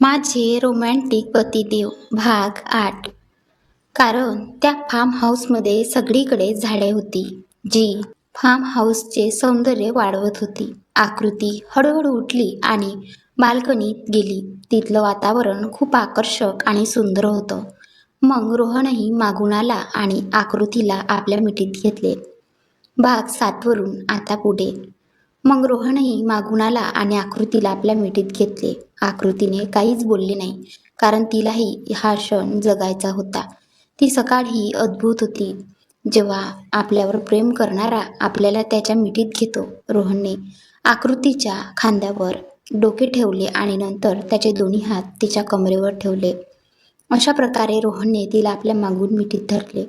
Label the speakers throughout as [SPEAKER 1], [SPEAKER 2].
[SPEAKER 1] माझे रोमॅन्टिक पतिदेव भाग आठ. कारण त्या फार्म हाऊसमध्ये सगळीकडे झाडे होती जी फार्म हाऊसचे सौंदर्य वाढवत होती. आकृती हळूहळू उठली आणि बाल्कनीत गेली. तिथलं वातावरण खूप आकर्षक आणि सुंदर होतं. मग रोहनही मागून आला आणि आकृतीला आपल्या मिठीत घेतले. भाग सातवरून आता पुढे. मग रोहनही मागून आला आणि आकृतीला आपल्या मिठीत घेतले. आकृतीने काहीच बोलली नाही. कारण तिलाही हा क्षण जगायचा होता. ती सकाळ ही अद्भुत होती. जेव्हा आपल्यावर प्रेम करणारा आपल्याला त्याच्या मिठीत घेतो रोहनने आकृतीच्या खांद्यावर डोके ठेवले आणि नंतर त्याचे दोन्ही हात तिच्या कमरेवर ठेवले. अशा प्रकारे रोहनने तिला आपल्या मागून मिठीत धरले.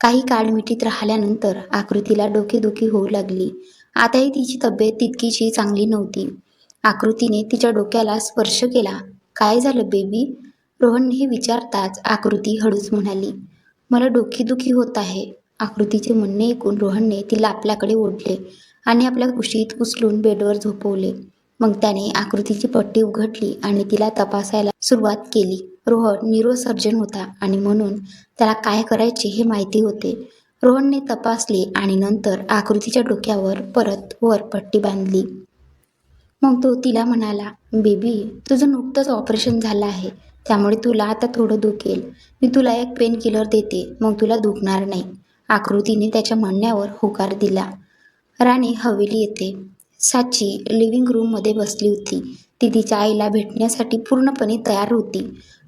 [SPEAKER 1] काही काळ मिठीत राहिल्यानंतर आकृतीला डोकेदुखी होऊ लागली. आताही तिची तब्येत तितकीशी चांगली नव्हती. आकृतीने तिच्या डोक्याला स्पर्श केला. काय झालं बेबी रोहनने विचारताच आकृती हळूच म्हणाली. मला डोकेदुखी होत आहे आकृतीचे म्हणणे ऐकून रोहनने तिला आपल्याकडे ओढले आणि आपल्या कुशीत उचलून बेडवर झोपवले. मग त्याने आकृतीची पट्टी उघडली आणि तिला तपासायला सुरुवात केली. रोहन न्यूरोसर्जन होता आणि म्हणून त्याला काय करायचे हे माहिती होते. रोहनने तपासली आणि नंतर आकृतीच्या डोक्यावर परत वर पट्टी बांधली. मग तो तिला म्हणाला बेबी तुझं नुकतंच ऑपरेशन झालं आहे. त्यामुळे तुला आता थोडं दुखेल. मी तुला एक पेन किलर देते. मग तुला दुखणार नाही. आकृतीने त्याच्या म्हणण्यावर होकार दिला. राणी हवेली येते. साची लिव्हिंग रूममध्ये बसली होती. ती तिच्या आईला भेटण्यासाठी पूर्णपणे तयार होती.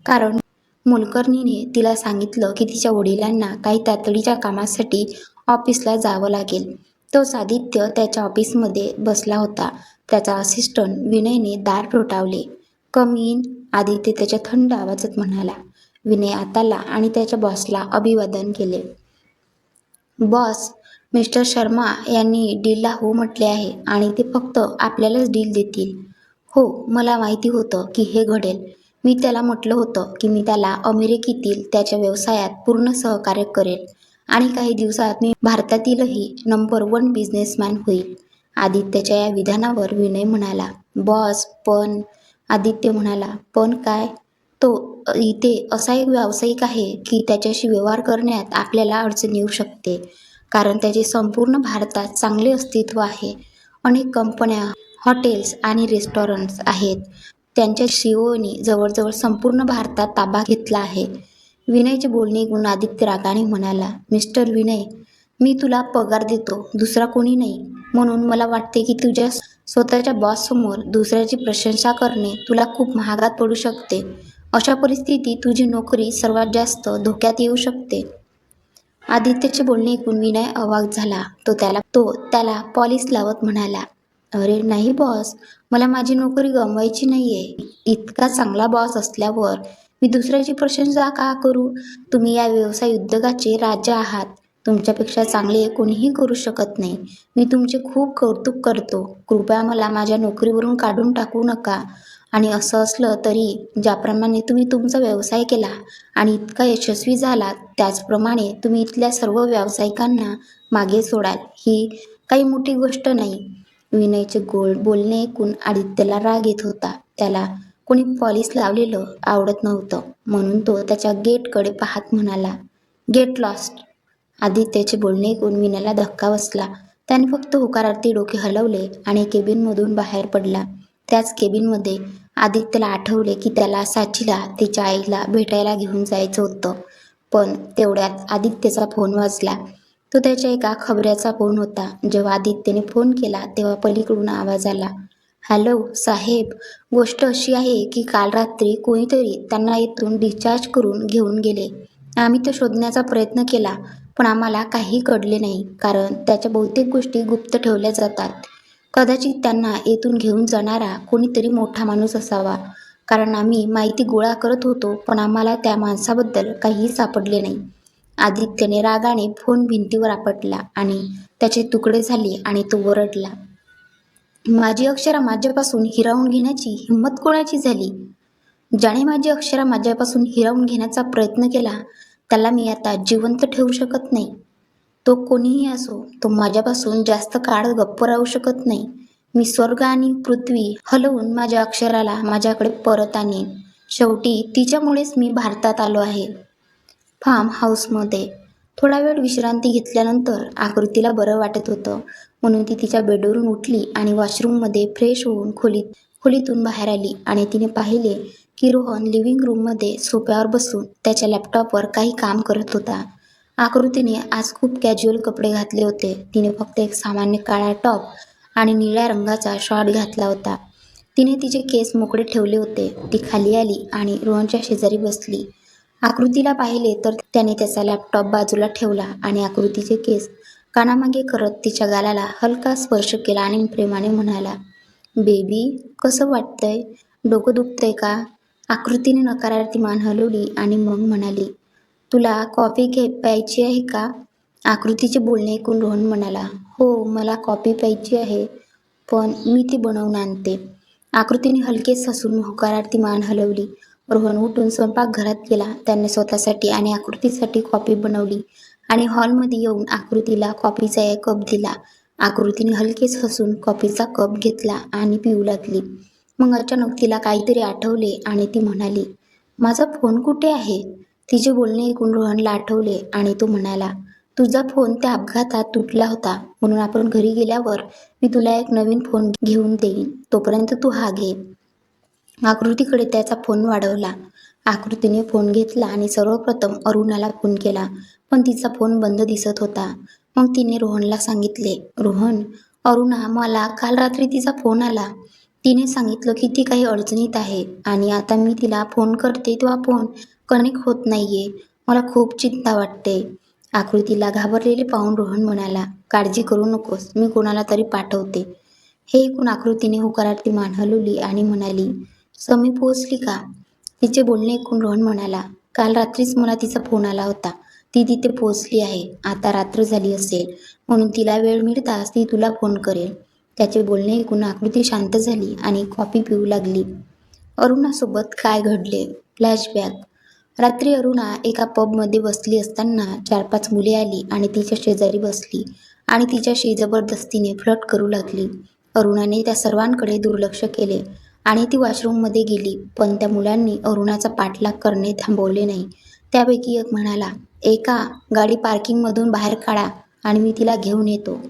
[SPEAKER 1] कारण मोलकर्णीने तिला सांगितलं की तिच्या वडिलांना काही तातडीच्या कामासाठी ऑफिसला जावं लागेल. तोच आदित्य त्याच्या ऑफिसमध्ये बसला होता. त्याचा असिस्टंट विनयने दार ठोठावले कम इन आदित्य त्याच्या थंड आवाजात म्हणाला. विनय आताला आणि त्याच्या बॉसला अभिवादन केले. बॉस मिस्टर शर्मा यांनी डीलला हो म्हटले आहे आणि ते फक्त आपल्यालाच डील देतील. हो मला माहिती होतं की हे घडेल. मी त्याला म्हटलं होतं की मी त्याला अमेरिकेतील त्याच्या व्यवसायात पूर्ण सहकार्य करेल आणि काही दिवसात मी भारतातीलही नंबर वन बिझनेसमॅन होईल. आदित्यच्या या विधानावर विनय म्हणाला बॉस पण आदित्य म्हणाला पण काय? तो इथे असा एक व्यावसायिक आहे की त्याच्याशी व्यवहार करण्यात आपल्याला अडचण येऊ शकते कारण त्याचे संपूर्ण भारतात चांगले अस्तित्व आहे. अनेक कंपन्या हॉटेल्स आणि रेस्टॉरंट्स आहेत. त्यांच्या सीओनी जवळजवळ संपूर्ण भारतात ताबा घेतला आहे. विनयचे बोलणे गुण आदित्य रागाने म्हणाला मिस्टर विनय मी तुला पगार देतो दुसरा कोणी नाही. म्हणून मला वाटते की तुझ्या स्वतःच्या बॉससमोर दुसऱ्याची प्रशंसा करणे तुला खूप महागात पडू शकते. अशा परिस्थितीत तुझी नोकरी सर्वात जास्त धोक्यात येऊ शकते. आदित्यचे बोलणे ऐकून विनय अवाक झाला. तो त्याला तो त्याला पॉलिस लावत म्हणाला अरे नाही बॉस मला माझी नोकरी गमवायची नाही आहे इतका चांगला बॉस असल्यावर मी दुसऱ्याची प्रशंसा का करू? तुम्ही या व्यवसाय उद्योगाचे राजा आहात. तुमच्यापेक्षा चांगले कोणीही करू शकत नाही. मी तुमचे खूप कौतुक करतो. कृपया मला माझ्या नोकरीवरून काढून टाकू नका. आणि असं असलं तरी ज्याप्रमाणे तुम्ही तुमचा व्यवसाय केला आणि इतका यशस्वी झाला त्याचप्रमाणे तुम्ही इथल्या सर्व व्यावसायिकांना मागे सोडाल. ही काही मोठी गोष्ट नाही. विनयचे गोल बोलणे ऐकून आदित्यला राग येत होता. त्याला कोणी पॉलिस लावलेलं आवडत नव्हतं. म्हणून तो त्याच्या गेटकडे पाहत म्हणाला गेट लॉस्ट आदित्याचे बोलणे ऐकून विनाला धक्का बसला. त्याने फक्त होकारार्थी डोके हलवले आणि केबिनमधून बाहेर पडला. त्याच केबिनमध्ये आदित्यला आठवले की त्याला साचीला तिच्या आईला भेटायला घेऊन जायचं होतं. पण तेवढ्यात आदित्यचा फोन वाजला. तो त्याच्या एका खबऱ्याचा फोन होता. जेव्हा आदित्यने फोन केला तेव्हा पलीकडून आवाज आला. हॅलो साहेब. गोष्ट अशी आहे की काल रात्री कोणीतरी त्यांना इथून डिस्चार्ज करून घेऊन गेले. आम्ही तो शोधण्याचा प्रयत्न केला. पण आम्हाला काही कळले नाही कारण त्याच्या बहुतेक गोष्टी गुप्त ठेवल्या जातात. कदाचित त्यांना येथून घेऊन जाणारा कोणीतरी मोठा माणूस असावा. कारण आम्ही माहिती गोळा करत होतो पण आम्हाला त्या माणसाबद्दल काहीही सापडले नाही. आदित्यने रागाने फोन भिंतीवर आपटला आणि त्याचे तुकडे झाले आणि तो ओरडला. माझी अक्षरा माझ्यापासून हिरावून घेण्याची हिंमत कोणाची झाली? ज्याने माझी अक्षरा माझ्यापासून हिरावून घेण्याचा प्रयत्न केला त्याला मी आता जिवंत ठेवू शकत नाही. तो कोणीही असो तो माझ्यापासून जास्त काळ गप्प राहू शकत नाही. मी स्वर्ग आणि पृथ्वी हलवून माझ्या अक्षराला माझ्याकडे परत आणीन. शेवटी तिच्यामुळेच मी भारतात आलो आहे. फार्म हाऊसमध्ये. थोडा वेळ विश्रांती घेतल्यानंतर आकृतीला बरं वाटत होतं. म्हणून ती तिच्या बेडवरून उठली आणि वॉशरूममध्ये फ्रेश होऊन खोलीत खोलीतून बाहेर आली आणि तिने पाहिले की रोहन लिव्हिंग रूममध्ये सोफ्यावर बसून त्याच्या लॅपटॉपवर काही काम करत होता. आकृतीने आज खूप कॅज्युअल कपडे घातले होते. तिने फक्त एक सामान्य काळा टॉप आणि निळ्या रंगाचा शॉर्ट घातला होता. तिने तिचे केस मोकळे ठेवले होते. ती खाली आली आणि रोहनच्या शेजारी बसली. आकृतीला पाहिले तर त्याने त्याचा लॅपटॉप बाजूला ठेवला आणि आकृतीचे केस कानामागे करत तिच्या गालाला हलका स्पर्श केला आणि प्रेमाने म्हणाला बेबी कसं वाटतंय? डोकं दुखतंय का? आकृतीने नकारार्थी मान हलवली आणि मग म्हणाली तुला कॉफी घे प्यायची आहे का? आकृतीचे बोलणे ऐकून रोहन म्हणाला हो मला कॉफी प्यायची आहे पण मी ती बनवून आणते. आकृतीने हलकेच हसून होकारार्थी मान हलवली. रोहन उठून स्वयंपाकघरात गेला. त्याने स्वतःसाठी आणि आकृतीसाठी कॉफी बनवली आणि हॉलमध्ये येऊन आकृतीला कॉफीचा एक कप दिला. आकृतीने हलकेच हसून कॉफीचा कप घेतला आणि पिऊ लागली. मग अचानक तिला काहीतरी आठवले आणि ती म्हणाली माझा फोन कुठे आहे? तिचे बोलणे ऐकून रोहनला आठवले आणि तो म्हणाला तुझा फोन त्या अपघातात तुटला होता. म्हणून आपण घरी गेल्यावर मी तुला एक नवीन फोन घेऊन देईन. तोपर्यंत तू हा घे. आकृतीकडे त्याचा फोन वाढवला. आकृतीने फोन घेतला आणि सर्वप्रथम अरुणाला फोन केला पण तिचा फोन बंद दिसत होता. मग तिने रोहनला सांगितले रोहन अरुणा मला काल रात्री तिचा फोन आला. तिने सांगितलं की ती काही अडचणीत आहे आणि आता मी तिला फोन करते तेव्हा फोन कनेक्ट होत नाही आहे मला खूप चिंता वाटते. आकृतीला घाबरलेले पाहून रोहन म्हणाला काळजी करू नकोस मी कोणाला तरी पाठवते. हे ऐकून आकृतीने होकारार्थी मान हलवली आणि म्हणाली समी पोहोचली का? तिचे बोलणे ऐकून रोहन म्हणाला काल रात्रीच मला तिचा फोन आला होता. ती तिथे पोहोचली आहे. आता रात्र झाली असेल. म्हणून तिला वेळ मिळताच ती तुला फोन करेल. त्याचे बोलणे ऐकून आकृती शांत झाली आणि कॉफी पिऊ लागली. अरुणासोबत काय घडले? फ्लॅशबॅक रात्री अरुणा एका पबमध्ये बसली असताना चार पाच मुले आली आणि तिच्या शेजारी बसली आणि तिच्याशी जबरदस्तीने फ्लट करू लागली. अरुणाने त्या सर्वांकडे दुर्लक्ष केले आणि ती वॉशरूममध्ये गेली पण त्या मुलांनी अरुणाचा पाठलाग करणे थांबवले नाही. त्यापैकी एक म्हणाला एका गाडी पार्किंगमधून बाहेर काढा आणि मी तिला घेऊन येतो.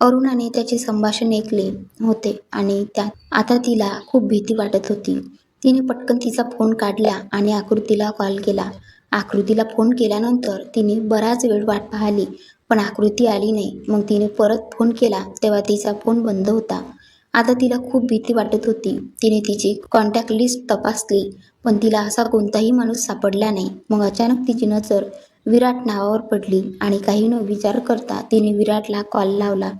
[SPEAKER 1] अरुणाने त्याचे संभाषण ऐकले होते आणि त्या आता तिला खूप भीती वाटत होती. तिने पटकन तिचा फोन काढला आणि आकृतीला कॉल केला. आकृतीला फोन केल्यानंतर तिने बराच वेळ वाट पाहिली पण आकृती आली नाही. मग तिने परत फोन केला तेव्हा तिचा फोन बंद होता. आता तिला खूप भीती वाटत होती. तिने तिची कॉन्टॅक्ट लिस्ट तपासली पण तिला असा कोणताही माणूस सापडला नाही. मग अचानक तिची नजर विराट नावावर पडली आणि काही न विचार करता तिने विराटला कॉल लावला.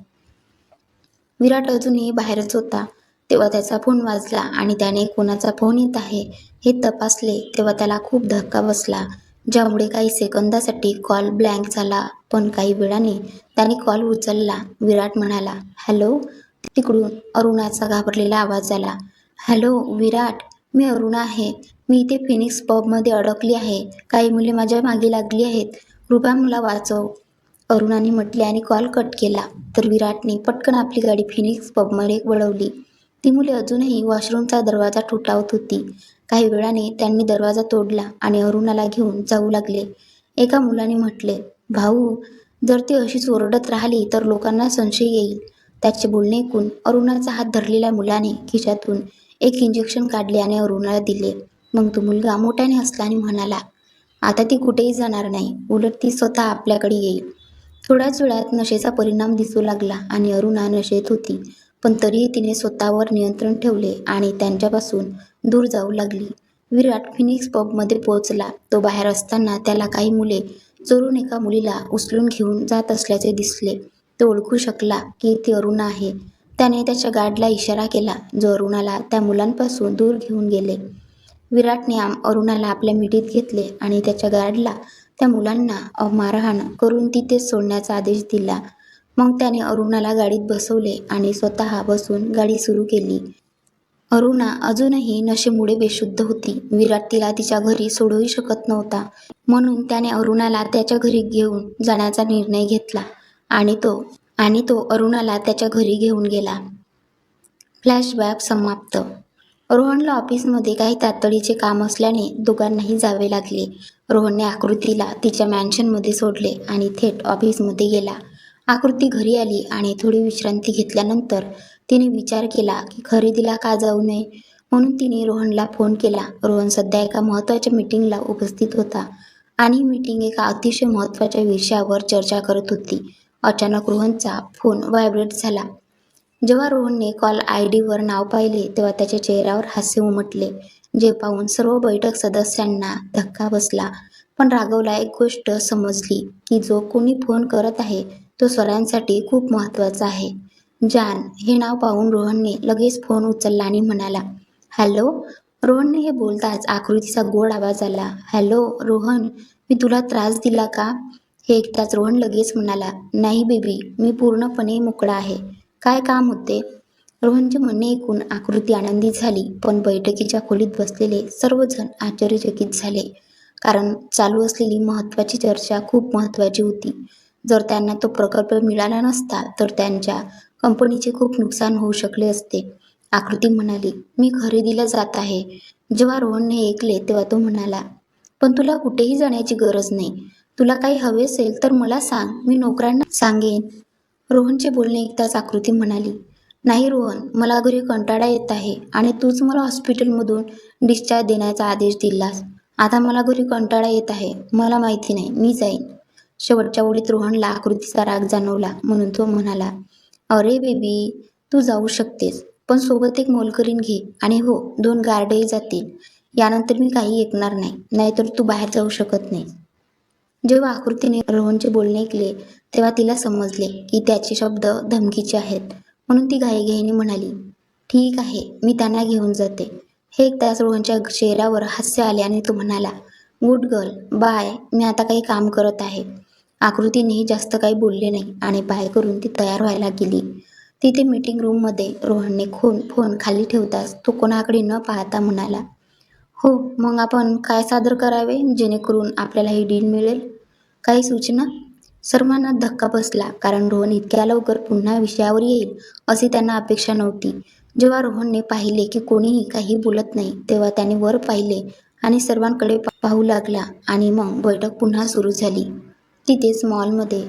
[SPEAKER 1] विराट अजूनही बाहेरच होता. तेव्हा त्याचा फोन वाजला आणि त्याने कोणाचा फोन येत आहे हे तपासले. तेव्हा त्याला खूप धक्का बसला. ज्यामुळे काही सेकंदासाठी कॉल ब्लँक झाला पण काही वेळाने त्याने कॉल उचलला. विराट म्हणाला हॅलो. तिकडून अरुणाचा घाबरलेला आवाज आला. हॅलो विराट. मी अरुणा आहे. मी इथे फिनिक्स पबमध्ये अडकली आहे. काही मुले माझ्या मागे लागली आहेत. कृपया मला वाचव. अरुणाने म्हटले आणि कॉल कट केला. तर विराटने पटकन आपली गाडी फिनिक्स पबमध्ये वळवली. ती मुले अजूनही वॉशरूमचा दरवाजा ठोठावत होती. काही वेळाने त्यांनी दरवाजा तोडला आणि अरुणाला घेऊन जाऊ लागले. एका मुलाने म्हटले भाऊ जर ती अशीच ओरडत राहिली तर लोकांना संशय येईल. त्याचे बोलणे ऐकून अरुणाचा हात धरलेल्या मुलाने खिशातून एक इंजेक्शन काढले आणि अरुणाला दिले. मग तो मुलगा मोठ्याने हसला आणि म्हणाला आता ती कुठेही जाणार नाही. उलट ती स्वतः आपल्याकडे येईल. थोड्याच वेळात नशेचा परिणाम दिसू लागला आणि अरुणा नशेत होती. पण तरीही तिने स्वतःवर नियंत्रण ठेवले आणि त्यांच्यापासून दूर जाऊ लागली. विराट फिनिक्स पबमध्ये पोहोचला. तो बाहेर असताना त्याला काही मुले चोरून एका मुलीला उचलून घेऊन जात असल्याचे दिसले. तो ओळखू शकला की ती अरुणा आहे. त्याने त्याच्या गार्डला इशारा केला जो अरुणाला त्या मुलांपासून दूर घेऊन गेले. विराटने आम अरुणाला आपल्या मिठीत घेतले आणि त्याच्या गार्डला त्या मुलांना मारहाण करून तिथेच सोडण्याचा आदेश दिला. मग त्याने अरुणाला गाडीत बसवले आणि स्वतः बसून गाडी सुरू केली. अरुणा अजूनही नशेमुळे बेशुद्ध होती. विराट तिला तिच्या घरी सोडूही शकत नव्हता. म्हणून त्याने अरुणाला त्याच्या घरी घेऊन जाण्याचा निर्णय घेतला आणि तो आणि तो अरुणाला त्याच्या घरी घेऊन गेला. फ्लॅशबॅक समाप्त. रोहनला ऑफिसमध्ये काही तातडीचे काम असल्याने दोघांनाही जावे लागले. रोहनने आकृतीला तिच्या मॅन्शनमध्ये सोडले आणि थेट ऑफिसमध्ये गेला. आकृती घरी आली आणि थोडी विश्रांती घेतल्यानंतर तिने विचार केला की खरेदीला का जाऊ नये? म्हणून तिने रोहनला फोन केला. रोहन सध्या एका महत्त्वाच्या मीटिंगला उपस्थित होता आणि मीटिंग एका अतिशय महत्त्वाच्या विषयावर चर्चा करत होती. अचानक रोहनचा फोन व्हायब्रेट झाला. जेव्हा रोहनने कॉल आय डीवर नाव पाहिले तेव्हा त्याच्या चेहऱ्यावर हास्य उमटले. जे पाहून सर्व बैठक सदस्यांना धक्का बसला. पण राघवला एक गोष्ट समजली की जो कोणी फोन करत आहे तो स्वरांसाठी खूप महत्त्वाचा आहे. जान हे नाव पाहून रोहनने लगेच फोन उचलला आणि म्हणाला हॅलो रोहनने हे बोलताच आकृतीचा गोड आवाज आला. हॅलो रोहन मी तुला त्रास दिला का? हे ऐकताच रोहन लगेच म्हणाला नाही बेबी मी पूर्णपणे मोकळा आहे. काय काम होते? रोहनचे म्हणणे ऐकून आकृती आनंदी झाली पण बैठकीच्या खोलीत बसलेले सर्वजण आश्चर्यचकित झाले. कारण चालू असलेली महत्त्वाची चर्चा खूप महत्त्वाची होती. जर त्यांना तो प्रकल्प मिळाला नसता तर त्यांच्या कंपनीचे खूप नुकसान होऊ शकले असते. आकृती म्हणाली मी खरेदीला जात आहे. जेव्हा रोहनने ऐकले तेव्हा तो म्हणाला पण तुला कुठेही जाण्याची गरज नाही. तुला काही हवे असेल तर मला सांग. मी नोकरांना सांगेन. रोहनचे बोलणे ऐकताच आकृती म्हणाली नाही रोहन मला घरी कंटाळा येत आहे आणि तूच मला हॉस्पिटलमधून डिस्चार्ज देण्याचा आदेश दिलास. आता मला घरी कंटाळा येत आहे मला माहिती नाही मी जाईन. शेवटच्या ओळीत रोहनला आकृतीचा राग जाणवला म्हणून तो म्हणाला अरे बेबी तू जाऊ शकतेस पण सोबत एक मोलकरीन घे आणि हो दोन गार्डही जातील. यानंतर मी काही ऐकणार नाही नाहीतर तू बाहेर जाऊ शकत नाही जेव्हा आकृतीने रोहनचे बोलणे ऐकले तेव्हा तिला समजले की त्याचे शब्द धमकीचे आहेत. म्हणून ती घाईघाईने म्हणाली ठीक आहे मी त्यांना घेऊन जाते. हे ऐकताच रोहनच्या चेहऱ्यावर हास्य आले आणि तो म्हणाला गुड गर्ल बाय मी आता काही काम करत आहे. आकृतीनेही जास्त काही बोलले नाही आणि बाय करून ती तयार व्हायला गेली. तिथे मीटिंग रूममध्ये रोहनने खून फोन खाली ठेवताच तो कोणाकडे न पाहता म्हणाला हो मग आपण काय सादर करावे जेणेकरून आपल्याला ही डील मिळेल? काही सूचना? सर्वांना धक्का बसला कारण रोहन इतक्या लवकर पुन्हा विषयावर येईल अशी त्यांना अपेक्षा नव्हती. जेव्हा रोहनने पाहिले की कोणीही काही बोलत नाही तेव्हा त्याने वर पाहिले आणि सर्वांकडे पाहू लागला आणि मग बैठक पुन्हा सुरू झाली. तिथेच मॉलमध्ये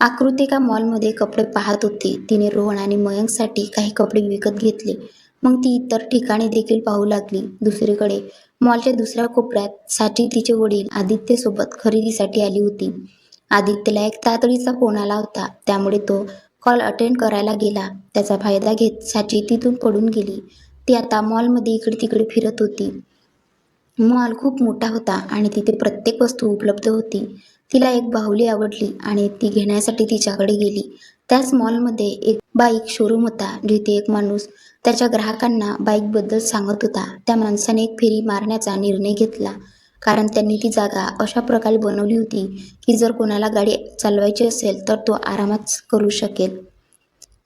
[SPEAKER 1] आकृती एका मॉलमध्ये कपडे पाहत होती. तिने रोहन आणि मयंकसाठी काही कपडे विकत घेतले. मग ती इतर ठिकाणी देखील पाहू लागली. दुसरीकडे मॉलच्या दुसऱ्या कोपऱ्यात साची तिचे वडील आदित्यसोबत खरेदीसाठी आली होती. आदित्यला एक तातडीचा फोन आला होता. त्यामुळे तो कॉल अटेंड करायला गेला. त्याचा फायदा घेत साची तिथून पडून गेली. ती आता मॉलमध्ये इकडे तिकडे फिरत होती. मॉल खूप मोठा होता आणि तिथे प्रत्येक वस्तू उपलब्ध होती. तिला एक बाहुली आवडली आणि ती घेण्यासाठी तिच्याकडे गेली. त्याच मॉलमध्ये एक बाईक शोरूम होता. जिथे एक माणूस त्याच्या ग्राहकांना बाईकबद्दल सांगत होता. त्या माणसाने एक फेरी मारण्याचा निर्णय घेतला. कारण त्यांनी ती जागा अशा प्रकारे बनवली होती की जर कोणाला गाडी चालवायची असेल तर तो आरामात करू शकेल.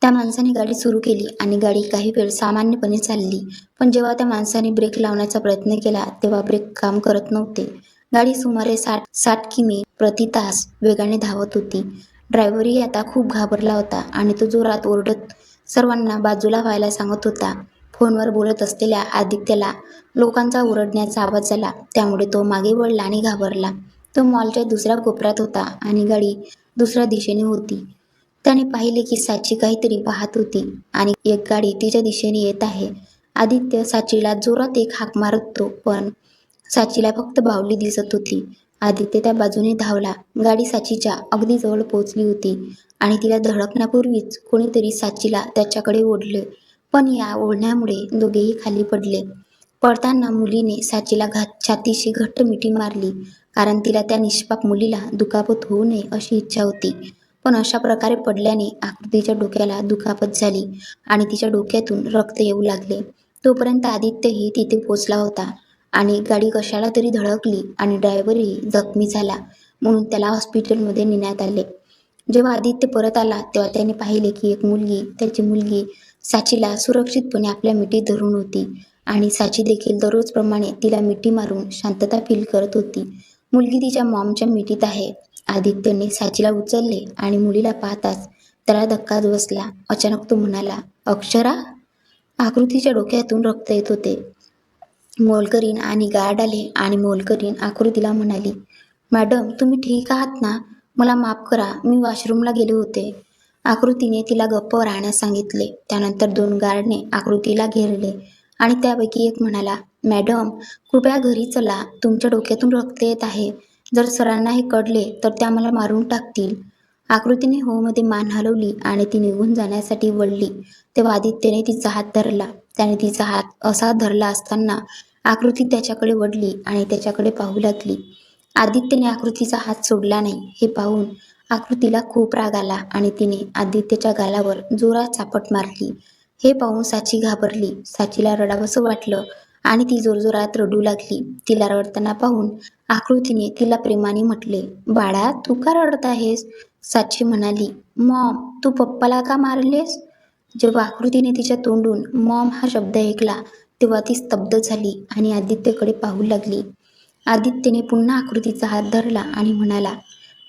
[SPEAKER 1] त्या माणसाने गाडी सुरू केली आणि गाडी काही वेळ सामान्यपणे चालली. पण जेव्हा त्या माणसाने ब्रेक लावण्याचा प्रयत्न केला तेव्हा ब्रेक काम करत नव्हते. गाडी सुमारे साठ साठ किमी प्रति तास वेगाने धावत होती. ड्रायव्हरही आता खूप घाबरला होता आणि तो जोरात ओरडत सर्वांना बाजूला व्हायला सांगत होता. फोनवर बोलत असलेल्या आदित्यला लोकांचा ओरडण्याचा आवाज आला त्यामुळे तो मागे वळला आणि घाबरला. तो मॉलच्या दुसऱ्या कोपऱ्यात होता आणि गाडी दुसऱ्या दिशेने होती. त्याने पाहिले की साची काहीतरी पाहत होती आणि एक गाडी तिच्या दिशेने येत आहे. आदित्य साचीला जोरात एक हाक मारतो पण साचीला फक्त बावली दिसत होती. आदित्य त्या बाजूने धावला. गाडी साचीच्या अगदी जवळ पोहोचली होती आणि तिला धडकण्यापूर्वीच कोणीतरी साचीला त्याच्याकडे ओढले. पण या ओढण्यामुळे दोघेही खाली पडले. पडताना मुलीने साचीला घात छातीशी घट्ट मिठी मारली कारण तिला त्या निष्पाप मुलीला दुखापत होऊ नये अशी इच्छा होती. पण अशा प्रकारे पडल्याने आकृतीच्या डोक्याला दुखापत झाली आणि तिच्या डोक्यातून रक्त येऊ लागले. तोपर्यंत आदित्यही तिथे पोचला होता. आणि गाडी कशाला तरी धडकली आणि ड्रायव्हरही जखमी झाला म्हणून त्याला हॉस्पिटलमध्ये नेण्यात आले. जेव्हा आदित्य परत आला तेव्हा त्याने पाहिले की एक मुलगी त्याची मुलगी साचीला सुरक्षितपणे आपल्या मिठीत धरून होती आणि साची देखील दररोजप्रमाणे तिला मिठी मारून शांतता फील करत होती. मुलगी तिच्या मॉमच्या मिठीत आहे. आदित्यने साचीला उचलले आणि मुलीला पाहताच त्याला धक्काच बसला. अचानक तो म्हणाला अक्षरा? आकृतीच्या डोक्यातून रक्त येत होते. मोलकरीण आणि गार्ड आले आणि मोलकरीण आकृतीला म्हणाली मॅडम तुम्ही ठीक आहात ना? मला माफ करा मी वॉशरूमला गेले होते. आकृतीने तिला गप्प राहण्यास सांगितले. त्यानंतर दोन गार्डने आकृतीला घेरले आणि त्यापैकी एक म्हणाला मॅडम कृपया घरी चला तुमच्या डोक्यातून रक्त येत आहे. जर सरांना हे कळले तर ते आम्हाला मारून टाकतील. आकृतीने होमध्ये मान हलवली आणि ती निघून जाण्यासाठी वळली. तेव्हा आदित्यने तिचा हात धरला. त्याने तिचा हात असा धरला असताना आकृती त्याच्याकडे वळली आणि त्याच्याकडे पाहू लागली. आदित्यने आकृतीचा हात सोडला नाही. हे पाहून आकृतीला खूप राग आला आणि तिने आदित्यच्या गालावर जोरात चापट मारली. हे पाहून साची घाबरली. साचीला रडावंसं वाटलं आणि ती जोरजोरात रडू लागली. तिला रडताना पाहून आकृतीने तिला प्रेमाने म्हटले बाळा तू का रडत आहेस? साची म्हणाली मॉम तू पप्पाला का मारलेस? जेव्हा आकृतीने तिच्या तोंडून मॉम हा शब्द ऐकला तेव्हा ती स्तब्ध झाली आणि आदित्यकडे पाहू लागली. आदित्यने पुन्हा आकृतीचा हात धरला आणि म्हणाला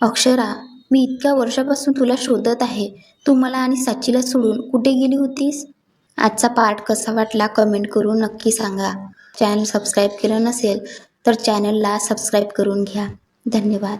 [SPEAKER 1] अक्षरा मी इतक्या वर्षापासून तुला शोधत आहे. तू मला आणि साचीला सोडून कुठे गेली होतीस? आजचा पार्ट कसा वाटला कमेंट करून नक्की सांगा. चॅनल सबस्क्राईब केलं नसेल तर चॅनलला सबस्क्राईब करून घ्या. धन्यवाद.